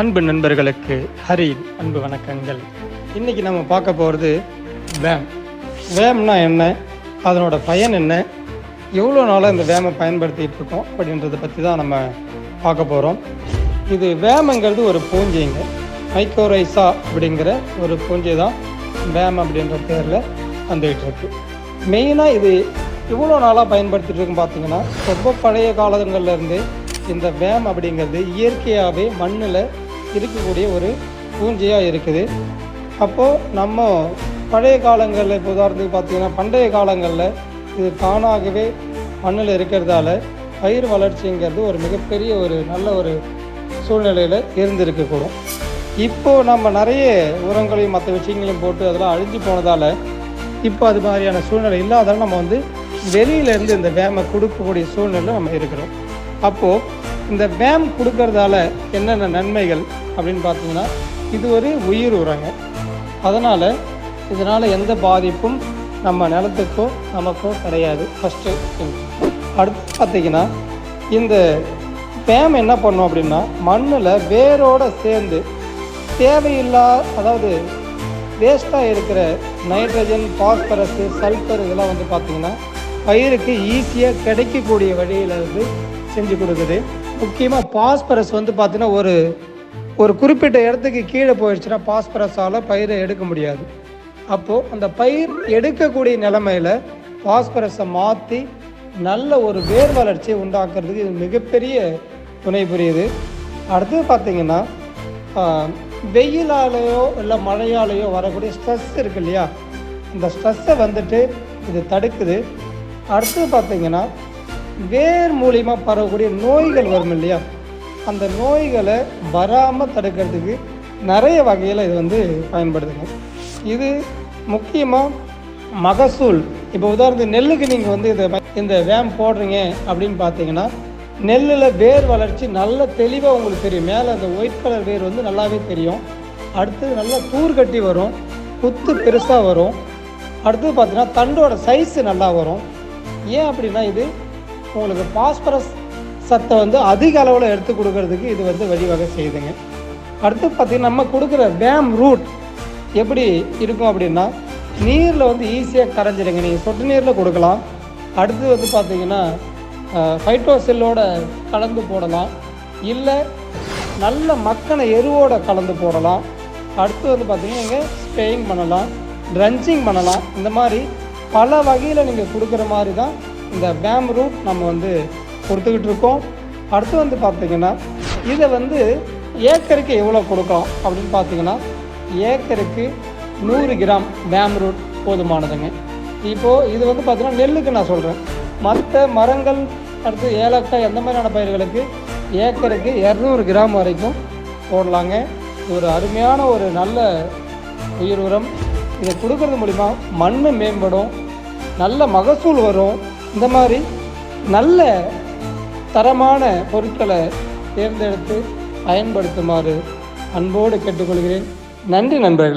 அன்பு நண்பர்களுக்கு ஹரியின் அன்பு வணக்கங்கள். இன்னைக்கு நம்ம பார்க்க போகிறது வேம். வேம்னா என்ன? அதனோட பயன் என்ன? எவ்வளோ நாளாக இந்த வேமை பயன்படுத்திகிட்டு இருக்கோம் அப்படின்றத பற்றி தான் நம்ம பார்க்க போகிறோம் இது வேமங்கிறது ஒரு பூஞ்சைங்க. மைக்கோரைசா அப்படிங்கிற ஒரு பூஞ்சை தான் வேம் அப்படின்ற பேரில் வந்துகிட்டு இருக்கு. மெயினாக இது இவ்வளோ நாளாக பயன்படுத்திட்டு இருக்கும் பார்த்தீங்கன்னா ரொம்ப பழைய காலங்கள்லேருந்து இந்த வேம் அப்படிங்கிறது இயற்கையாகவே மண்ணில் இருக்கக்கூடிய ஒரு பூஞ்சையாக இருக்குது. அப்போது நம்ம பழைய காலங்களில் இப்போ உதாரணத்துக்கு பார்த்தீங்கன்னா பண்டைய காலங்களில் இது தானாகவே மண்ணில் இருக்கிறதால பயிர் வளர்ச்சிங்கிறது ஒரு மிகப்பெரிய ஒரு நல்ல ஒரு சூழ்நிலையில் இருந்திருக்கக்கூடும் இப்போது நம்ம நிறைய உரங்களையும் மற்ற விஷயங்களையும் போட்டு அதெல்லாம் அழிஞ்சு போனதால் இப்போ அது மாதிரியான சூழ்நிலை இல்லாதால நம்ம வந்து வெளியிலேருந்து இந்த வேமை கொடுக்கக்கூடிய சூழ்நிலை நம்ம இருக்கிறோம். அப்போது இந்த வேம் கொடுக்கறதால என்னென்ன நன்மைகள் அப்படின்னு பார்த்தீங்கன்னா இது ஒரு உயிர் உரங்க. அதனால் இதனால் எந்த பாதிப்பும் நம்ம நிலத்துக்கோ நமக்கோ கிடையாது. ஃபஸ்ட்டு அடுத்து பார்த்தீங்கன்னா இந்த வேம் என்ன பண்ணும் அப்படின்னா மண்ணில் வேரோடு சேர்ந்து தேவையில்லா அதாவது வேஸ்ட்டாக இருக்கிற நைட்ரஜன் பாஸ்பரஸு சல்ஃபர் இதெல்லாம் வந்து பார்த்திங்கன்னா பயிருக்கு ஈஸியாக கிடைக்கக்கூடிய வழியில் செஞ்சு கொடுக்குது. முக்கியமாக பாஸ்பரஸ் வந்து பார்த்திங்கன்னா ஒரு ஒரு குறிப்பிட்ட இடத்துக்கு கீழே போயிடுச்சுன்னா பாஸ்பரஸால் பயிரை எடுக்க முடியாது. அப்போது அந்த பயிர் எடுக்கக்கூடிய நிலமையில் பாஸ்பரஸை மாற்றி நல்ல ஒரு வேர் வளர்ச்சியை உண்டாக்குறதுக்கு இது மிகப்பெரிய துணை புரியுது. அடுத்து பார்த்திங்கன்னா வெயிலாலேயோ இல்லை மழையாலேயோ வரக்கூடிய ஸ்ட்ரெஸ் இருக்கு இல்லையா? இந்த ஸ்ட்ரெஸ்ஸை வந்துட்டு இது தடுக்குது. அடுத்து பார்த்தீங்கன்னா வேர் மூலிமா பரவக்கூடிய நோய்கள் வரும் இல்லையா? அந்த நோய்களை வராமல் தடுக்கிறதுக்கு நிறைய வகையில் இது வந்து பயன்படுதுங்க. இது முக்கியமாக மகசூல். இப்போ உதாரணத்துக்கு நெல்லுக்கு நீங்கள் வந்து இதை இந்த வேம் போடுறீங்க அப்படின்னு பார்த்தீங்கன்னா நெல்லில் வேர் வளர்ச்சி நல்ல தெளிவாக உங்களுக்கு தெரியும். மேலே அந்த ஒயிட் கலர் வேர் வந்து நல்லாவே தெரியும். அடுத்தது நல்லா தூர் கட்டி வரும். குத்து பெருசாக வரும். அடுத்தது பார்த்தீங்கன்னா தண்டோட சைஸு நல்லா வரும். ஏன் அப்படின்னா இது உங்களுக்கு பாஸ்பரஸ் சத்தை வந்து அதிக அளவில் எடுத்து கொடுக்கறதுக்கு இது வந்து வழிவகை செய்யுதுங்க. அடுத்து பார்த்திங்கன்னா நம்ம கொடுக்குற வேம் ரூட் எப்படி இருக்கும் அப்படின்னா நீரில் வந்து ஈஸியாக கரைஞ்சிடுங்க. நீங்கள் சொட்டு நீரில் கொடுக்கலாம். அடுத்து வந்து பார்த்தீங்கன்னா ஃபைட்டோசெல்லோட கலந்து போடலாம். இல்லை நல்ல மக்கின எருவோட கலந்து போடலாம். அடுத்து வந்து பார்த்திங்கன்னா நீங்கள் ஸ்ப்ரேயிங் பண்ணலாம். ட்ரன்ச்சிங் பண்ணலாம். இந்த மாதிரி பல வகையில் நீங்கள் கொடுக்குற மாதிரி தான் இந்த பேம் ரூட் நம்ம வந்து கொடுத்துக்கிட்டு இருக்கோம். அடுத்து வந்து பார்த்திங்கன்னா இதை வந்து ஏக்கருக்கு எவ்வளோ கொடுக்கலாம் அப்படின்னு பார்த்தீங்கன்னா ஏக்கருக்கு நூறு கிராம் பேம் ரூட் போதுமானதுங்க. இப்போது இது வந்து பார்த்திங்கன்னா நெல்லுக்கு நான் சொல்கிறேன் மற்ற மரங்கள் அடுத்து ஏலக்காய் அந்த மாதிரியான பயிர்களுக்கு ஏக்கருக்கு இரநூறு கிராம் வரைக்கும் போடலாங்க. ஒரு அருமையான ஒரு நல்ல உயிர் உரம். இதை கொடுக்கறது மூலிமா மண் மேம்படும். நல்ல மகசூல் வரும். இந்த மாதிரி நல்ல தரமான பொருட்களை தேர்ந்தெடுத்து பயன்படுத்துமாறு அன்போடு கேட்டுக்கொள்கிறேன். நன்றி நண்பர்கள்.